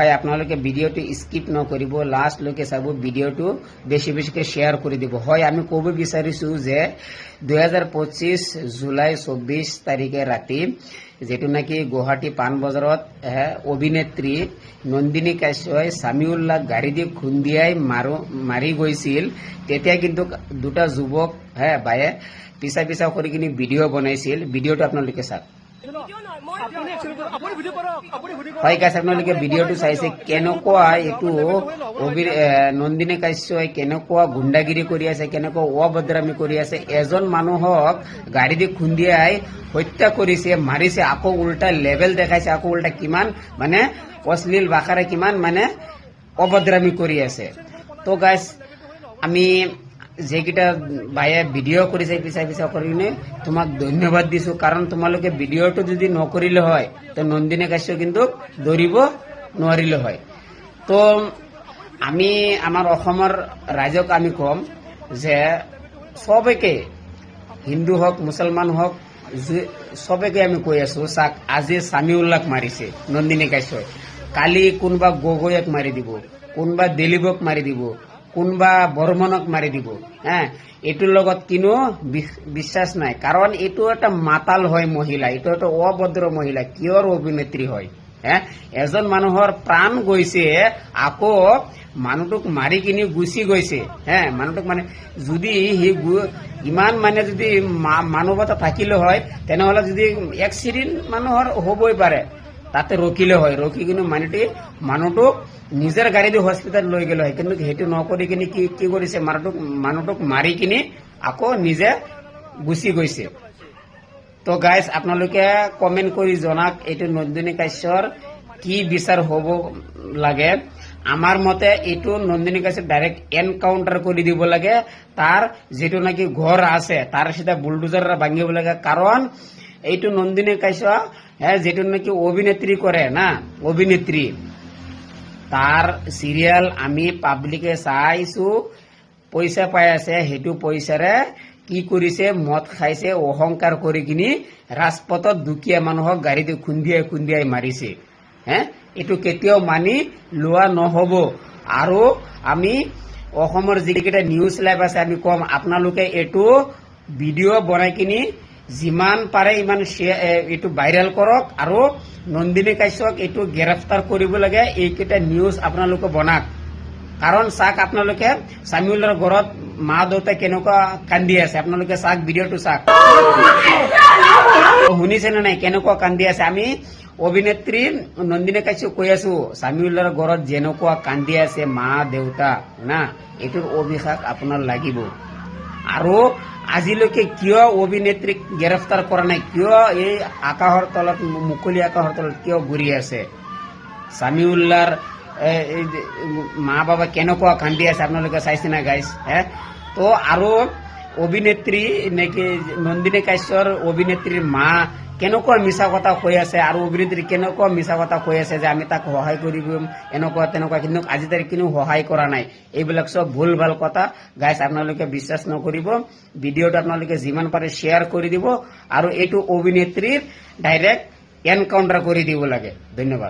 হয় আপোনালোকে ভিডিঅ'টো স্কিপ নকৰিব লাষ্টলৈকে চাব ভিডিঅ'টো বেছি বেছিকৈ শ্বেয়াৰ কৰি দিব। হয় আমি ক'ব বিচাৰিছোঁ যে দুহেজাৰ পঁচিছ জুলাই চৌব্বিছ তাৰিখে ৰাতি যিটো নেকি গুৱাহাটী পাণ বজাৰত এ, অভিনেত্ৰী নন্দিনী কাশ্যই সামিউল্লাহ গাড়ী দি খুন্দিয়াই মাৰো মাৰি গৈছিল। তেতিয়া কিন্তু দুটা যুৱক হে বায়ে পিছা পিছা কৰি কিনি ভিডিঅ' বনাইছিল। ভিডিঅ'টো আপোনালোকে চাওক। হয় গাইছ আপোনালোকে ভিডিঅ'টো চাইছে, কেনেকুৱা এইটো অভি নন্দিনী কাশ্যই কেনেকুৱা গুণ্ডাগিৰি কৰি আছে, কেনেকুৱা অভদ্ৰামী কৰি আছে, এজন মানুহক গাড়ী দি খুন্দিয়াই হত্যা কৰিছে, মাৰিছে, আকৌ উল্টা লেভেল দেখাইছে, আকৌ উল্টা কিমান মানে অশ্লীল ভাষাৰে কিমান মানে অভদ্ৰামী কৰি আছে। তো গাইছ আমি যেইকেইটা বায়ে ভিডিঅ' কৰিছে পিছা পিছা কৰি কিনে তোমাক ধন্যবাদ দিছো। কাৰণ তোমালোকে ভিডিঅ'টো যদি নকৰিলে হয়, তো নন্দিনী কাশ্যপ কিন্তু দৌৰিব নোৱাৰিলে হয়। তো আমি আমাৰ অসমৰ ৰাইজক আমি ক'ম যে চবকে হিন্দু হওক, মুছলমান হওক চবকে আমি কৈ আছো, চাক আজি সামিউল্লাক মাৰিছে, নন্দিনী কাশ্যপ। কালি কোনোবা গগৈক মাৰি দিব, কোনোবা দিলীপক মাৰি দিব কোনোবা বৰ্মনক মাৰি দিব। হা, এইটোৰ লগত কিনো বিশ্বাস নাই। কাৰণ এইটো এটা মাতাল হয় মহিলা, এইটো এটা অভদ্ৰ মহিলা, কিয়ৰ অভিনেত্ৰী হয়? হে, এজন মানুহৰ প্ৰাণ গৈছে, আকৌ মানুহটোক মাৰি কিনি গুচি গৈছে। হে, মানুহটোক মানে যদি সি ইমান মানে যদি মানৱতা থাকিলে হয়, তেনেহলে যদি এক্সিডেণ্ট মানুহৰ হ'বই পাৰে। তাতে ৰখিলে হয়। ৰখি কিনে মানুহটি মানুহটোক নিজৰ গাড়ী দি হস্পিটেল লৈ গ'লে হয়। কিন্তু সেইটো নকৰি কিনি কি কি কৰিছে? মানুহটোক মানুহটোক মাৰি কিনি আকৌ নিজে গুচি গৈছে। তো গাইজ আপোনালোকে কমেণ্ট কৰি জনাওক এইটো নন্দিনী কাশ্যৰ কি বিচাৰ হ'ব লাগে। আমাৰ মতে এইটো নন্দিনী কাশ্যপ ডাইৰেক্ট এনকাউণ্টাৰ কৰি দিব লাগে। তাৰ যিটো নেকি ঘৰ আছে, তাৰ চিধা বুলডোজাৰ ভাঙিব লাগে। কাৰণ এইটো নন্দিনী কাশ্যপ হে যিটো নেকি অভিনেত্ৰী কৰে না, অভিনেত্ৰী। তাৰ চিৰিয়েল আমি পাব্লিকে চাইছো, পইচা পাই আছে, সেইটো পইচাৰে কি কৰিছে, মদ খাইছে, অহংকাৰ কৰি কিনি ৰাজপথত দুখীয়া মানুহক গাড়ীতে খুন্দিয়াই খুন্দিয়াই মাৰিছে। হে, এইটো কেতিয়াও মানি লোৱা নহব। আৰু আমি অসমৰ যিকেইটা নিউজ লাইভ আছে, আমি কম, আপোনালোকে এইটো ভিডিঅ' বনাই কিনি যিমান পাৰে ইমান এইটো ভাইৰেল কৰক আৰু নন্দিনী কাশ্যক এইটো গ্ৰেফতাৰ কৰিব লাগে এইকেইটা নিউজ আপোনালোকে বনাওক। কাৰণ চাওক আপোনালোকে চামিউলৰ ঘৰত মা দেউতা কেনেকুৱা কান্দি আছে আপোনালোকে চাওক ভিডিঅ'টো চাওক। শুনিছে নে নাই? কেনেকুৱা কান্দি আছে? আমি অভিনেত্ৰী নন্দিনী কাশ্যপ কৈ আছো চামিউলৰ ঘৰত যেনেকুৱা কান্দি আছে মা দেউতা না এইটোৰ অভিশাপ আপোনাৰ লাগিব। আৰু আজিলৈকে কিয় অভিনেত্ৰীক গ্ৰেফতাৰ কৰা নাই? কিয় এই আকাশৰ তলত মুকলি আকাশৰ তলত কিয় ঘূৰি আছে? সামিউল্লাৰ এ, মা বাবা কেনেকুৱা কান্দি আছে? আপোনালোকে চাইছে না গাইছ হে? তো আৰু অভিনেত্ৰী নেকি নন্দিনী কাশ্যৰ অভিনেত্ৰীৰ মা কেনেকুৱা মিছা কথা কৈ আছে আৰু অভিনেত্ৰী কেনেকুৱা মিছা কথা কৈ আছে যে আমি তাক সহায় কৰি দিম এনেকুৱা তেনেকুৱা কিন্তু আজি তাৰিখ কোনো সহায় কৰা নাই। এইবিলাক চব ভুল ভালো কথা। গাইছ আপোনালোকে বিশ্বাস নকৰিব। ভিডিঅ'টো আপোনালোকে যিমান পাৰে শ্বেয়াৰ কৰি দিব। আৰু এইটো অভিনেত্ৰীৰ ডাইৰেক্ট এনকাউণ্টাৰ কৰি দিব লাগে। ধন্যবাদ।